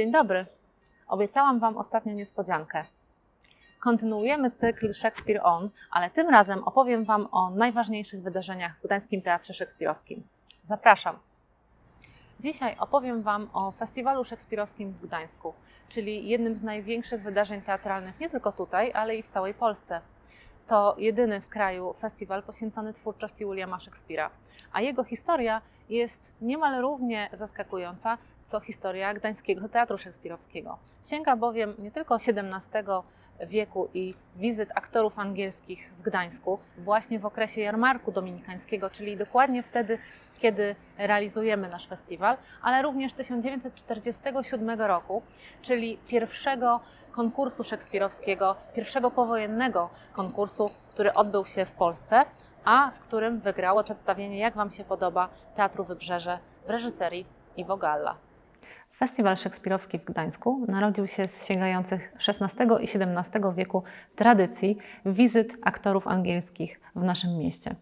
Dzień dobry. Obiecałam Wam ostatnio niespodziankę. Kontynuujemy cykl Shakespeare On, ale tym razem opowiem Wam o najważniejszych wydarzeniach w Gdańskim Teatrze Szekspirowskim. Zapraszam. Dzisiaj opowiem Wam o Festiwalu Szekspirowskim w Gdańsku, czyli jednym z największych wydarzeń teatralnych nie tylko tutaj, ale i w całej Polsce. To jedyny w kraju festiwal poświęcony twórczości Williama Shakespeare'a, a jego historia jest niemal równie zaskakująca co historia Gdańskiego Teatru Szekspirowskiego. Sięga bowiem nie tylko XVII wieku i wizyt aktorów angielskich w Gdańsku właśnie w okresie jarmarku dominikańskiego, czyli dokładnie wtedy, kiedy realizujemy nasz festiwal, ale również 1947 roku, czyli pierwszego konkursu szekspirowskiego, pierwszego powojennego konkursu, który odbył się w Polsce, a w którym wygrało przedstawienie Jak Wam się podoba Teatru Wybrzeże w reżyserii Iwo Galla. Festiwal Szekspirowski w Gdańsku narodził się z sięgających XVI i XVII wieku tradycji wizyt aktorów angielskich w naszym mieście.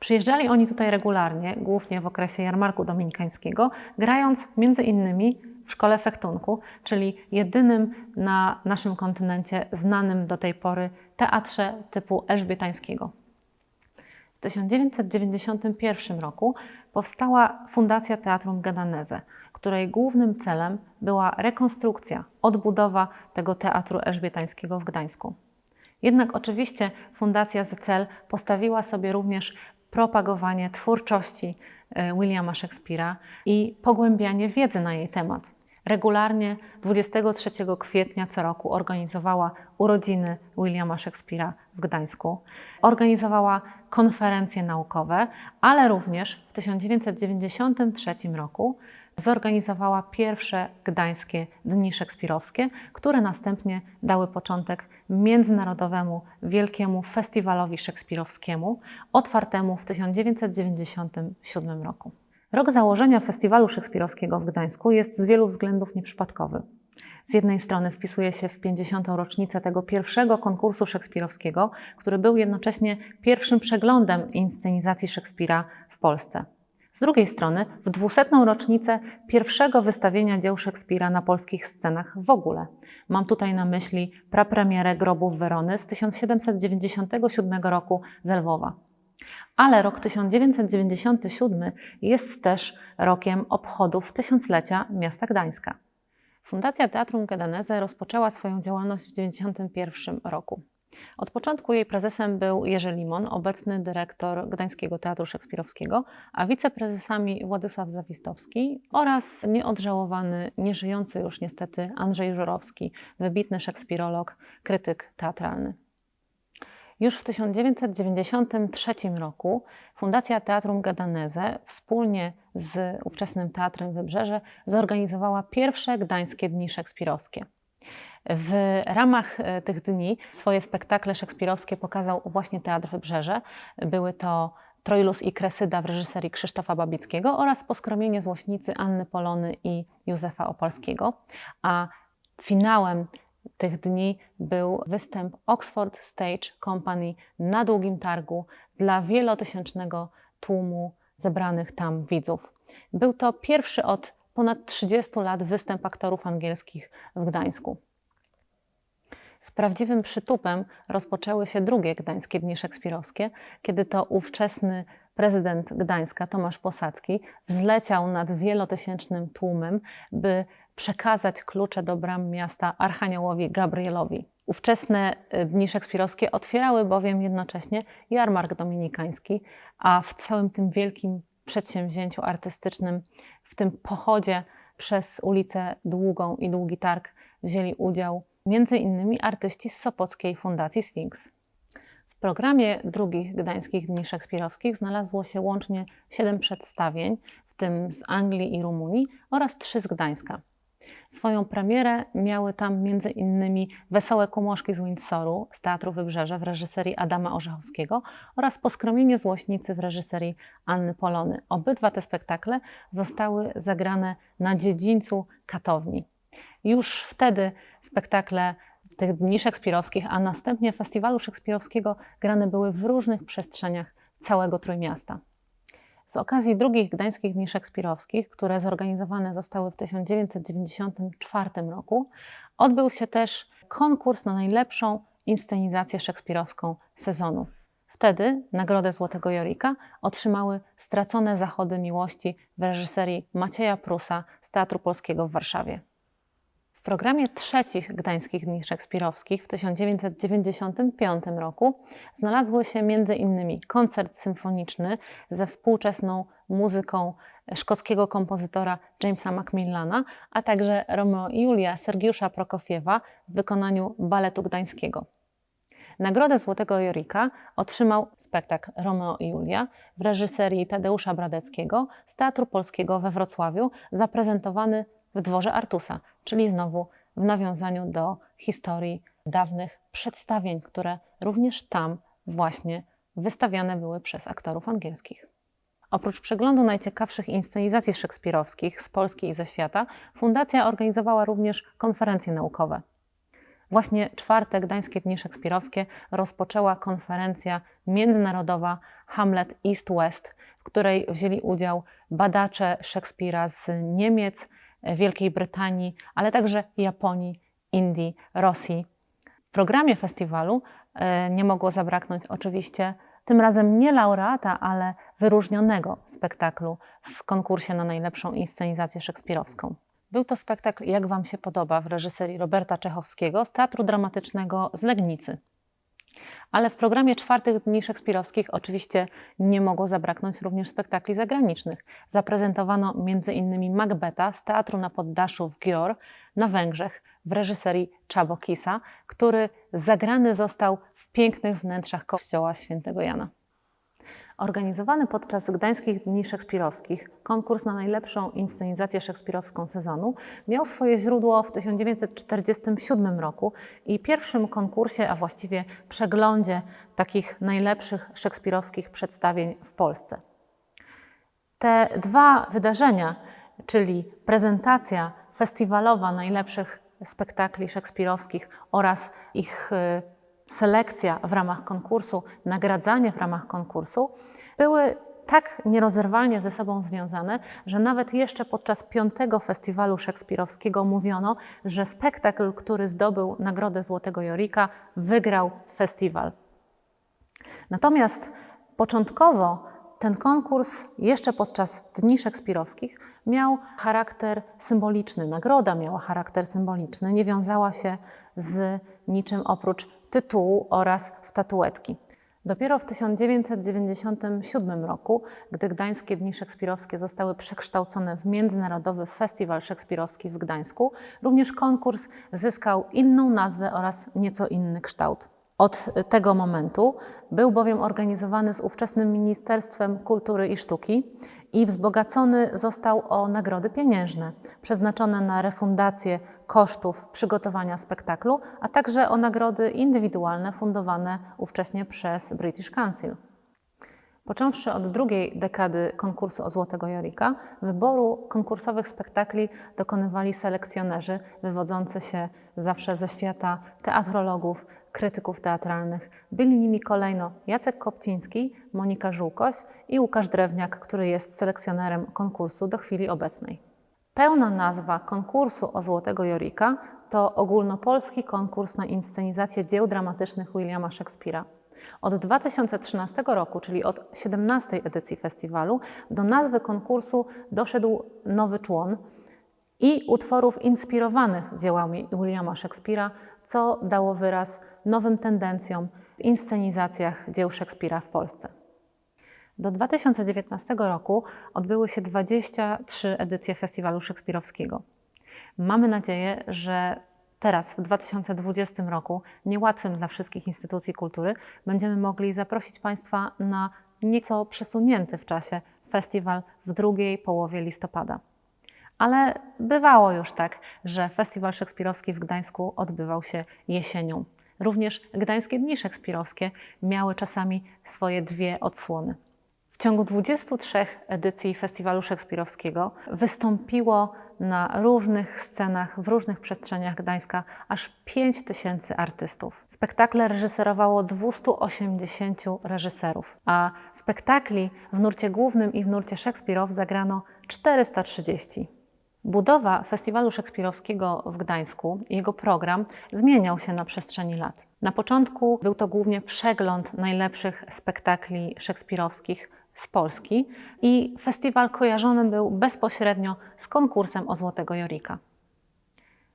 Przyjeżdżali oni tutaj regularnie, głównie w okresie jarmarku dominikańskiego, grając między innymi w szkole fektunku, czyli jedynym na naszym kontynencie znanym do tej pory teatrze typu elżbietańskiego. W 1991 roku powstała Fundacja Teatrum Gedaneze, której głównym celem była rekonstrukcja, odbudowa tego teatru elżbietańskiego w Gdańsku. Jednak oczywiście fundacja za cel postawiła sobie również propagowanie twórczości e, Williama Shakespeare'a i pogłębianie wiedzy na jej temat. Regularnie 23 kwietnia co roku organizowała urodziny Williama Shakespeare'a w Gdańsku. Organizowała konferencje naukowe, ale również w 1993 roku zorganizowała pierwsze gdańskie Dni Szekspirowskie, które następnie dały początek międzynarodowemu wielkiemu festiwalowi szekspirowskiemu, otwartemu w 1997 roku. Rok założenia Festiwalu Szekspirowskiego w Gdańsku jest z wielu względów nieprzypadkowy. Z jednej strony wpisuje się w 50. rocznicę tego pierwszego konkursu szekspirowskiego, który był jednocześnie pierwszym przeglądem inscenizacji Szekspira w Polsce. Z drugiej strony w 200. rocznicę pierwszego wystawienia dzieł Szekspira na polskich scenach w ogóle. Mam tutaj na myśli prapremierę Grobów Werony z 1797 roku z Lwowa. Ale rok 1997 jest też rokiem obchodów tysiąclecia miasta Gdańska. Fundacja Teatrum Gedaneze rozpoczęła swoją działalność w 1991 roku. Od początku jej prezesem był Jerzy Limon, obecny dyrektor Gdańskiego Teatru Szekspirowskiego, a wiceprezesami Władysław Zawistowski oraz nieodżałowany, nieżyjący już niestety Andrzej Żurowski, wybitny szekspirolog, krytyk teatralny. Już w 1993 roku Fundacja Teatrum Gadaneze wspólnie z ówczesnym Teatrem Wybrzeże zorganizowała pierwsze gdańskie dni szekspirowskie. W ramach e, tych dni swoje spektakle szekspirowskie pokazał właśnie Teatr Wybrzeże. Były to Trojlus i Kresyda w reżyserii Krzysztofa Babickiego oraz Poskromienie Złośnicy Anny Polony i Józefa Opolskiego. A finałem tych dni był występ Oxford Stage Company na długim targu dla wielotysięcznego tłumu zebranych tam widzów. Był to pierwszy od ponad 30 lat występ aktorów angielskich w Gdańsku. Z prawdziwym przytupem rozpoczęły się drugie Gdańskie Dni Szekspirowskie, kiedy to ówczesny prezydent Gdańska, Tomasz Posadzki, wzleciał nad wielotysięcznym tłumem, by przekazać klucze do bram miasta Archaniołowi Gabrielowi. Ówczesne y, Dni Szekspirowskie otwierały bowiem jednocześnie jarmark dominikański, a w całym tym wielkim przedsięwzięciu artystycznym, w tym pochodzie przez ulicę Długą i Długi Targ wzięli udział innymi artyści z Sopockiej Fundacji Sphinx. W programie drugich Gdańskich Dni Szekspirowskich znalazło się łącznie siedem przedstawień, w tym z Anglii i Rumunii oraz trzy z Gdańska. Swoją premierę miały tam m.in. Wesołe Kumoszki z Windsoru z Teatru Wybrzeże w reżyserii Adama Orzechowskiego oraz Poskromienie Złośnicy w reżyserii Anny Polony. Obydwa te spektakle zostały zagrane na dziedzińcu Katowni. Już wtedy spektakle tych dni szekspirowskich, a następnie festiwalu szekspirowskiego grane były w różnych przestrzeniach całego Trójmiasta. Z okazji drugich Gdańskich Dni Szekspirowskich, które zorganizowane zostały w 1994 roku, odbył się też konkurs na najlepszą inscenizację szekspirowską sezonu. Wtedy nagrodę Złotego Jorika otrzymały Stracone Zachody Miłości w reżyserii Macieja Prusa z Teatru Polskiego w Warszawie. Programie trzecich Gdańskich Dni Szekspirowskich w 1995 roku znalazły się m.in. koncert symfoniczny ze współczesną muzyką szkockiego kompozytora Jamesa Macmillana, a także Romeo i Julia Sergiusza Prokofiewa w wykonaniu baletu gdańskiego. Nagrodę Złotego Jorika otrzymał spektakl Romeo i Julia w reżyserii Tadeusza Bradeckiego z Teatru Polskiego we Wrocławiu, zaprezentowany w dworze Artusa, czyli znowu w nawiązaniu do historii dawnych przedstawień, które również tam właśnie wystawiane były przez aktorów angielskich. Oprócz przeglądu najciekawszych inscenizacji szekspirowskich z Polski i ze świata, fundacja organizowała również konferencje naukowe. Właśnie czwarte Gdańskie Dni Szekspirowskie rozpoczęła konferencja międzynarodowa Hamlet East-West, w której wzięli udział badacze Szekspira z Niemiec, Wielkiej Brytanii, ale także Japonii, Indii, Rosji. W programie festiwalu e, nie mogło zabraknąć oczywiście tym razem nie laureata, ale wyróżnionego spektaklu w konkursie na najlepszą inscenizację szekspirowską. Był to spektakl Jak Wam się podoba w reżyserii Roberta Czechowskiego z Teatru Dramatycznego z Legnicy. Ale w programie czwartych dni szekspirowskich oczywiście nie mogło zabraknąć również spektakli zagranicznych. Zaprezentowano m.in. Macbeta z Teatru na Poddaszu w Gior na Węgrzech w reżyserii Czabo Kisa, który zagrany został w pięknych wnętrzach kościoła świętego Jana. Organizowany podczas Gdańskich Dni Szekspirowskich konkurs na najlepszą inscenizację szekspirowską sezonu miał swoje źródło w 1947 roku i pierwszym konkursie, a właściwie przeglądzie takich najlepszych szekspirowskich przedstawień w Polsce. Te dwa wydarzenia, czyli prezentacja festiwalowa najlepszych spektakli szekspirowskich oraz ich y, selekcja w ramach konkursu, nagradzanie w ramach konkursu były tak nierozerwalnie ze sobą związane, że nawet jeszcze podczas piątego festiwalu szekspirowskiego mówiono, że spektakl, który zdobył Nagrodę Złotego Jorika, wygrał festiwal. Natomiast początkowo ten konkurs jeszcze podczas Dni Szekspirowskich miał charakter symboliczny. Nagroda miała charakter symboliczny, nie wiązała się z niczym oprócz tytułu oraz statuetki. Dopiero w 1997 roku, gdy Gdańskie Dni Szekspirowskie zostały przekształcone w Międzynarodowy Festiwal Szekspirowski w Gdańsku, również konkurs zyskał inną nazwę oraz nieco inny kształt. Od tego momentu był bowiem organizowany z ówczesnym Ministerstwem Kultury i Sztuki i wzbogacony został o nagrody pieniężne przeznaczone na refundację kosztów przygotowania spektaklu, a także o nagrody indywidualne fundowane ówcześnie przez British Council. Począwszy od drugiej dekady konkursu o Złotego Jorika, wyboru konkursowych spektakli dokonywali selekcjonerzy wywodzący się zawsze ze świata teatrologów, krytyków teatralnych. Byli nimi kolejno Jacek Kopciński, Monika Żółkoś i Łukasz Drewniak, który jest selekcjonerem konkursu do chwili obecnej. Pełna nazwa konkursu o Złotego Jorika to ogólnopolski konkurs na inscenizację dzieł dramatycznych Williama Shakespeare'a. Od 2013 roku, czyli od 17 edycji festiwalu, do nazwy konkursu doszedł nowy człon i utworów inspirowanych dziełami Williama Shakespeare'a, co dało wyraz nowym tendencjom w inscenizacjach dzieł Szekspira w Polsce. Do 2019 roku odbyły się 23 edycje Festiwalu Szekspirowskiego. Mamy nadzieję, że teraz, w 2020 roku, niełatwym dla wszystkich instytucji kultury, będziemy mogli zaprosić Państwa na nieco przesunięty w czasie festiwal w drugiej połowie listopada. Ale bywało już tak, że Festiwal Szekspirowski w Gdańsku odbywał się jesienią. Również Gdańskie Dni Szekspirowskie miały czasami swoje dwie odsłony. W ciągu 23 edycji Festiwalu Szekspirowskiego wystąpiło na różnych scenach, w różnych przestrzeniach Gdańska aż 5 tysięcy artystów. Spektakle reżyserowało 280 reżyserów, a spektakli w nurcie głównym i w nurcie Szekspirow zagrano 430. Budowa Festiwalu Szekspirowskiego w Gdańsku i jego program zmieniał się na przestrzeni lat. Na początku był to głównie przegląd najlepszych spektakli szekspirowskich z Polski i festiwal kojarzony był bezpośrednio z konkursem o Złotego Jorika.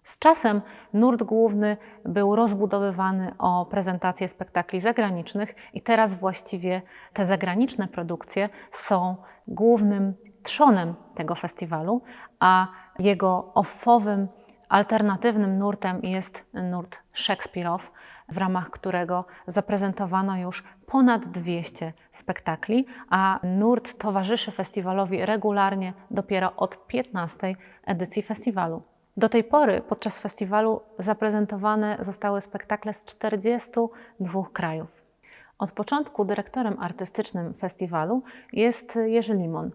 Z czasem nurt główny był rozbudowywany o prezentacje spektakli zagranicznych i teraz właściwie te zagraniczne produkcje są głównym trzonem tego festiwalu, a jego offowym, alternatywnym nurtem jest nurt Szekspirow, w ramach którego zaprezentowano już ponad 200 spektakli, a nurt towarzyszy festiwalowi regularnie dopiero od 15 edycji festiwalu. Do tej pory podczas festiwalu zaprezentowane zostały spektakle z 42 krajów. Od początku dyrektorem artystycznym festiwalu jest Jerzy Limon,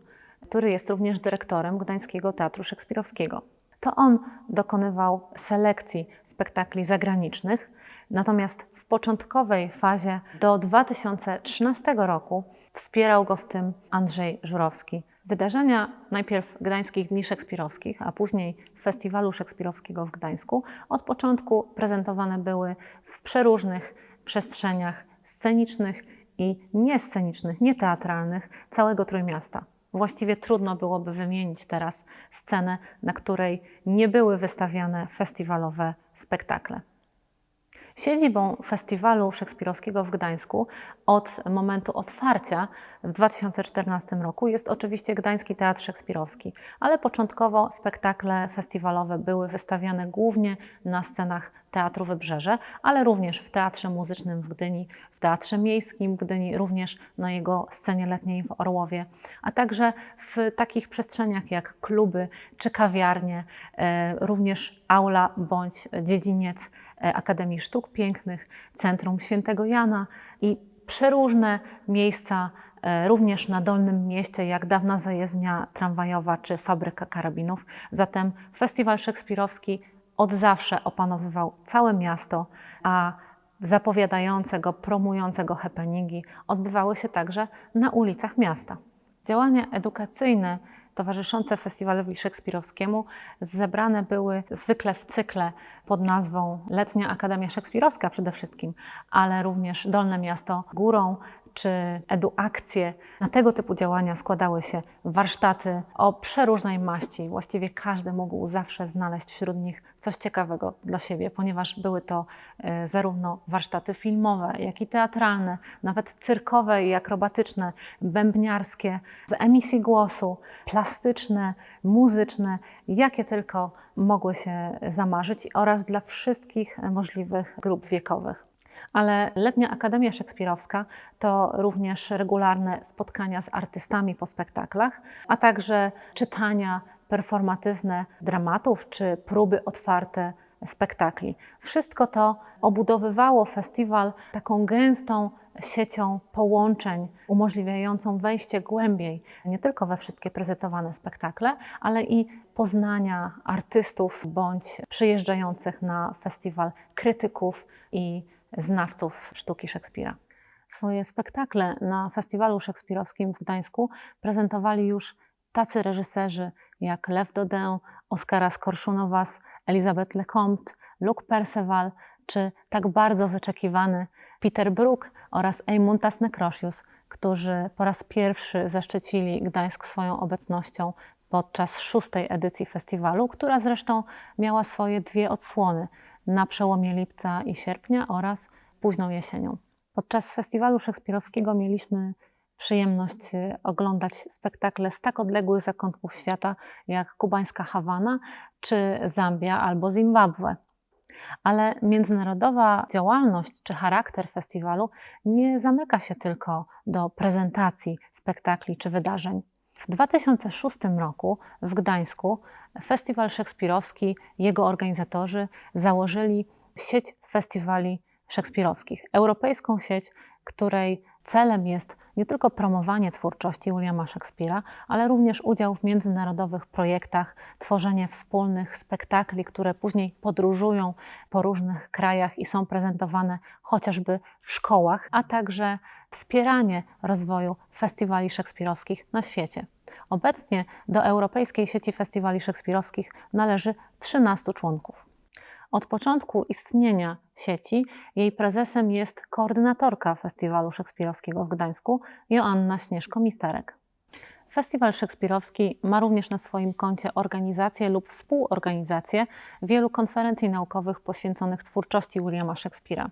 który jest również dyrektorem Gdańskiego Teatru Szekspirowskiego. To on dokonywał selekcji spektakli zagranicznych, natomiast w początkowej fazie do 2013 roku wspierał go w tym Andrzej Żurowski. Wydarzenia najpierw Gdańskich Dni Szekspirowskich, a później Festiwalu Szekspirowskiego w Gdańsku od początku prezentowane były w przeróżnych przestrzeniach scenicznych i niescenicznych, nieteatralnych całego Trójmiasta. Właściwie trudno byłoby wymienić teraz scenę, na której nie były wystawiane festiwalowe spektakle. Siedzibą Festiwalu Szekspirowskiego w Gdańsku od momentu otwarcia w 2014 roku jest oczywiście Gdański Teatr Szekspirowski, ale początkowo spektakle festiwalowe były wystawiane głównie na scenach Teatru Wybrzeże, ale również w Teatrze Muzycznym w Gdyni, w Teatrze Miejskim w Gdyni, również na jego scenie letniej w Orłowie, a także w takich przestrzeniach jak kluby czy kawiarnie, e, również aula bądź dziedziniec e, Akademii Sztuk Pięknych, Centrum Świętego Jana i przeróżne miejsca e, również na Dolnym Mieście, jak dawna zajezdnia tramwajowa czy fabryka karabinów. Zatem Festiwal Szekspirowski od zawsze opanowywał całe miasto, a zapowiadającego, promującego happeningi odbywały się także na ulicach miasta. Działania edukacyjne towarzyszące festiwalowi szekspirowskiemu zebrane były zwykle w cykle pod nazwą Letnia Akademia Szekspirowska przede wszystkim, ale również Dolne Miasto Górą czy eduakcje. Na tego typu działania składały się warsztaty o przeróżnej maści. Właściwie każdy mógł zawsze znaleźć wśród nich coś ciekawego dla siebie, ponieważ były to e, zarówno warsztaty filmowe, jak i teatralne, nawet cyrkowe i akrobatyczne, bębniarskie, z emisji głosu, plastyczne, muzyczne, jakie tylko mogły się zamarzyć oraz dla wszystkich możliwych grup wiekowych ale Letnia Akademia Szekspirowska to również regularne spotkania z artystami po spektaklach, a także czytania performatywne dramatów czy próby otwarte spektakli. Wszystko to obudowywało festiwal taką gęstą siecią połączeń umożliwiającą wejście głębiej nie tylko we wszystkie prezentowane spektakle, ale i poznania artystów bądź przyjeżdżających na festiwal krytyków i znawców sztuki Szekspira. Swoje spektakle na Festiwalu Szekspirowskim w Gdańsku prezentowali już tacy reżyserzy jak Lew Dodin, Oskara Skorszunowaz, Elizabeth Lecomte, Luc Perceval czy tak bardzo wyczekiwany Peter Brook oraz Eimuntas Nekrosius, którzy po raz pierwszy zaszczycili Gdańsk swoją obecnością podczas szóstej edycji festiwalu, która zresztą miała swoje dwie odsłony – na przełomie lipca i sierpnia oraz późną jesienią. Podczas festiwalu szekspirowskiego mieliśmy przyjemność y, oglądać spektakle z tak odległych zakątków świata jak kubańska Hawana czy Zambia albo Zimbabwe. Ale międzynarodowa działalność czy charakter festiwalu nie zamyka się tylko do prezentacji spektakli czy wydarzeń. W 2006 roku w Gdańsku Festiwal Szekspirowski, jego organizatorzy założyli sieć festiwali szekspirowskich, europejską sieć, której celem jest nie tylko promowanie twórczości Williama Shakespeare'a, ale również udział w międzynarodowych projektach, tworzenie wspólnych spektakli, które później podróżują po różnych krajach i są prezentowane chociażby w szkołach, a także wspieranie rozwoju festiwali szekspirowskich na świecie. Obecnie do Europejskiej Sieci Festiwali Szekspirowskich należy 13 członków. Od początku istnienia sieci jej prezesem jest koordynatorka Festiwalu Szekspirowskiego w Gdańsku Joanna Śnieżko-Misterek. Festiwal Szekspirowski ma również na swoim koncie organizację lub współorganizację wielu konferencji naukowych poświęconych twórczości Williama Shakespeare'a.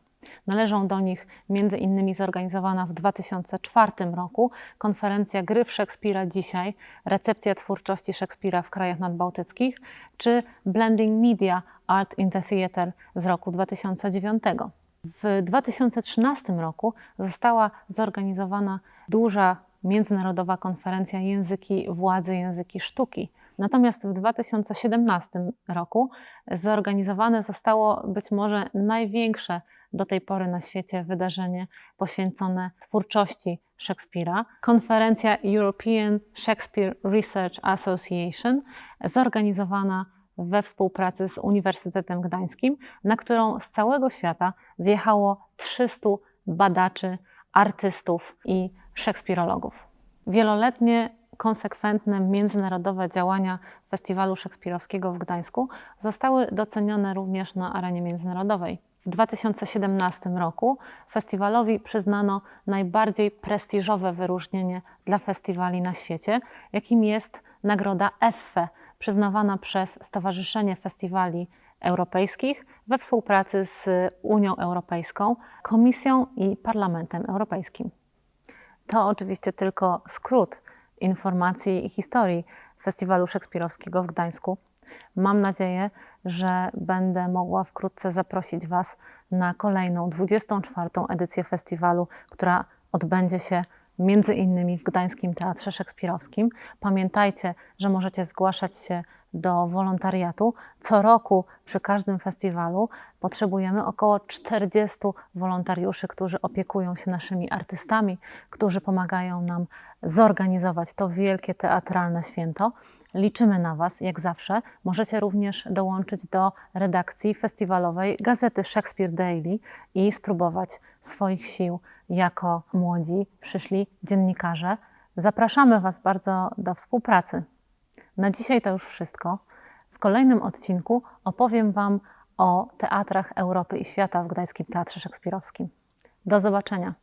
Należą do nich m.in. zorganizowana w 2004 roku konferencja Gry w Szekspira dzisiaj, recepcja twórczości Szekspira w krajach nadbałtyckich, czy Blending Media Art in the Theatre z roku 2009. W 2013 roku została zorganizowana duża międzynarodowa konferencja Języki Władzy, Języki Sztuki. Natomiast w 2017 roku zorganizowane zostało być może największe do tej pory na świecie wydarzenie poświęcone twórczości Szekspira. Konferencja European Shakespeare Research Association, zorganizowana we współpracy z Uniwersytetem Gdańskim, na którą z całego świata zjechało 300 badaczy, artystów i szekspirologów. Wieloletnie, konsekwentne międzynarodowe działania Festiwalu Szekspirowskiego w Gdańsku zostały docenione również na arenie międzynarodowej. W 2017 roku festiwalowi przyznano najbardziej prestiżowe wyróżnienie dla festiwali na świecie, jakim jest nagroda EFFE, przyznawana przez Stowarzyszenie Festiwali Europejskich we współpracy z Unią Europejską, Komisją i Parlamentem Europejskim. To oczywiście tylko skrót informacji i historii Festiwalu Szekspirowskiego w Gdańsku. Mam nadzieję, że będę mogła wkrótce zaprosić Was na kolejną 24. edycję festiwalu, która odbędzie się między innymi w Gdańskim Teatrze Szekspirowskim. Pamiętajcie, że możecie zgłaszać się do wolontariatu. Co roku przy każdym festiwalu potrzebujemy około 40 wolontariuszy, którzy opiekują się naszymi artystami, którzy pomagają nam zorganizować to wielkie teatralne święto. Liczymy na Was, jak zawsze. Możecie również dołączyć do redakcji festiwalowej gazety Shakespeare Daily i spróbować swoich sił jako młodzi przyszli dziennikarze. Zapraszamy Was bardzo do współpracy. Na dzisiaj to już wszystko. W kolejnym odcinku opowiem Wam o teatrach Europy i świata w Gdańskim Teatrze Szekspirowskim. Do zobaczenia.